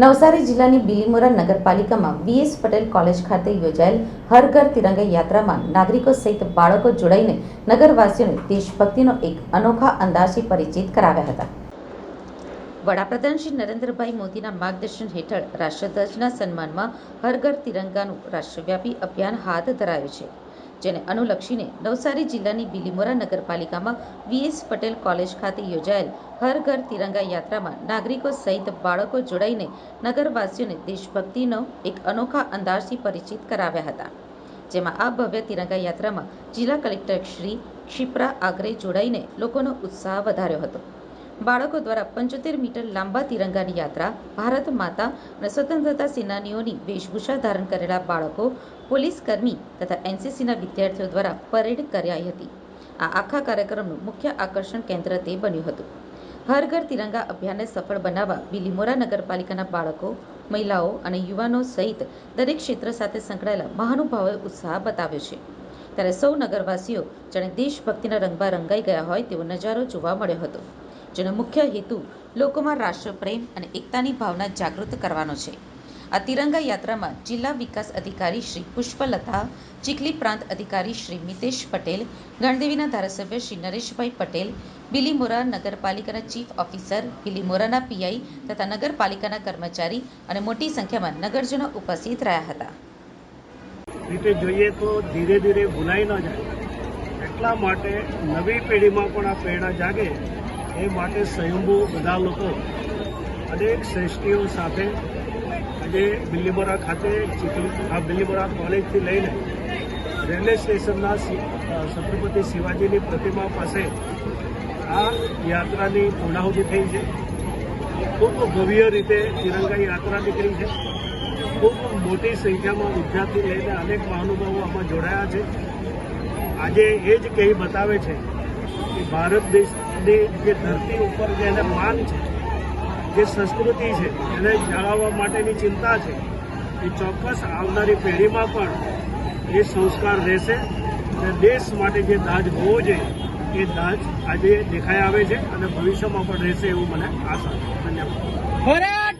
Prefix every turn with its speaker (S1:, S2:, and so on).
S1: નવસારી જિલ્લાની બિલીમોરા નગરપાલિકામાં VS Patel college ખાતે યોજાયેલ હર ઘર તિરંગા યાત્રામાં નાગરિકો સહિત બાળકો જોડાઈને નગરવાસીઓને દેશભક્તિનો એક અનોખા અંદાજથી પરિચિત કરાવ્યા હતા. વડાપ્રધાન શ્રી નરેન્દ્રભાઈ મોદીના માર્ગદર્શન હેઠળ રાષ્ટ્રધ્વજના સન્માનમાં હર ઘર તિરંગાનું રાષ્ટ્રવ્યાપી અભિયાન હાથ ધરાયું છે. જેને અનુલક્ષીને નવસારી જિલ્લાની બિલીમોરા નગરપાલિકામાં વીએસ પટેલ કોલેજ ખાતે યોજાયેલ હર ઘર તિરંગા યાત્રામાં નાગરિકો સહિત બાળકો જોડાઈને નગરવાસીઓને દેશભક્તિનો એક અનોખા અંદાજથી પરિચિત કરાવ્યા હતા. જેમાં આ ભવ્ય તિરંગા યાત્રામાં જિલ્લા કલેક્ટર શ્રી ક્ષિપ્રા આગરે જોડાઈને લોકોનો ઉત્સાહ વધાર્યો હતો. બાળકો દ્વારા પંચોતેર મીટર લાંબા તિરંગાની યાત્રા, ભારત માતા અને સ્વતંત્રતા સેનાનીઓની વેશભૂષા ધારણ કરેલા બાળકો, પોલીસ કર્મી તથા એનસીસીના વિદ્યાર્થીઓ દ્વારા પરેડ કરાઈ હતી. આ આખા કાર્યક્રમનું મુખ્ય આકર્ષણ કેન્દ્ર તે બન્યું હતું. હર ઘર તિરંગા અભિયાનને સફળ બનાવવા બિલીમોરા નગરપાલિકાના બાળકો, મહિલાઓ અને યુવાનો સહિત દરેક ક્ષેત્ર સાથે સંકળાયેલા મહાનુભાવોએ ઉત્સાહ બતાવ્યો છે. ત્યારે સૌ નગરવાસીઓ, જાણે દેશભક્તિના રંગમાં રંગાઈ ગયા હોય તેવો નજારો જોવા મળ્યો હતો. જેનો મુખ્ય હેતુ લોકોમાં રાષ્ટ્રપ્રેમ અને એકતાની ભાવના જાગૃત કરવાનો છે. આ તિરંગા યાત્રામાં જિલ્લા વિકાસ અધિકારી શ્રી પુષ્પલતા, ચીખલી પ્રાંત અધિકારી શ્રી મિતેશ પટેલ, ગણદેવીના ધારાસભ્ય શ્રી નરેશભાઈ પટેલ બિલીમોરા નગરપાલિકાના ચીફ ઓફિસર બિલીમોરાના પીઆઈ તથા નગરપાલિકાના કર્મચારી અને મોટી સંખ્યામાં નગરજનો ઉપસ્થિત રહ્યા હતા.
S2: રીતે જોઈએ તો ધીરે ધીરે ભૂલાઈ ન જાય. એટલા માટે નવી પેઢીમાં પણ આ પ્રેરણા જાગે એ માટે સ્વયંભૂ બધા લોકો અનેક શ્રેષ્ઠીઓ સાથે આજે બિલ્લીમોરા ખાતે આ બિલ્લીમોરા કોલેજથી લઈને રેલવે સ્ટેશનના છત્રપતિ શિવાજીની પ્રતિમા પાસે આ યાત્રાની પૂર્ણાહુતિ થઈ છે. ખૂબ ભવ્ય રીતે તિરંગા યાત્રા નીકળી છે. ખૂબ મોટી સંખ્યામાં વિદ્યાર્થી લઈને અનેક મહાનુભાવો આમાં જોડાયા છે. આજે એ જ કહી બતાવે છે ભારત દેશની જે ધરતી ઉપર જે એને માન છે, જે સંસ્કૃતિ છે, એને જાળવવા માટેની ચિંતા છે, એ ચોક્કસ આવનારી પેઢીમાં પણ એ સંસ્કાર રહેશે અને દેશ માટે જે દાજ હોવો જોઈએ, એ દાજ આજે દેખાઈ આવે છે અને ભવિષ્યમાં પણ રહેશે એવું મને આશા ધન્યવાદ.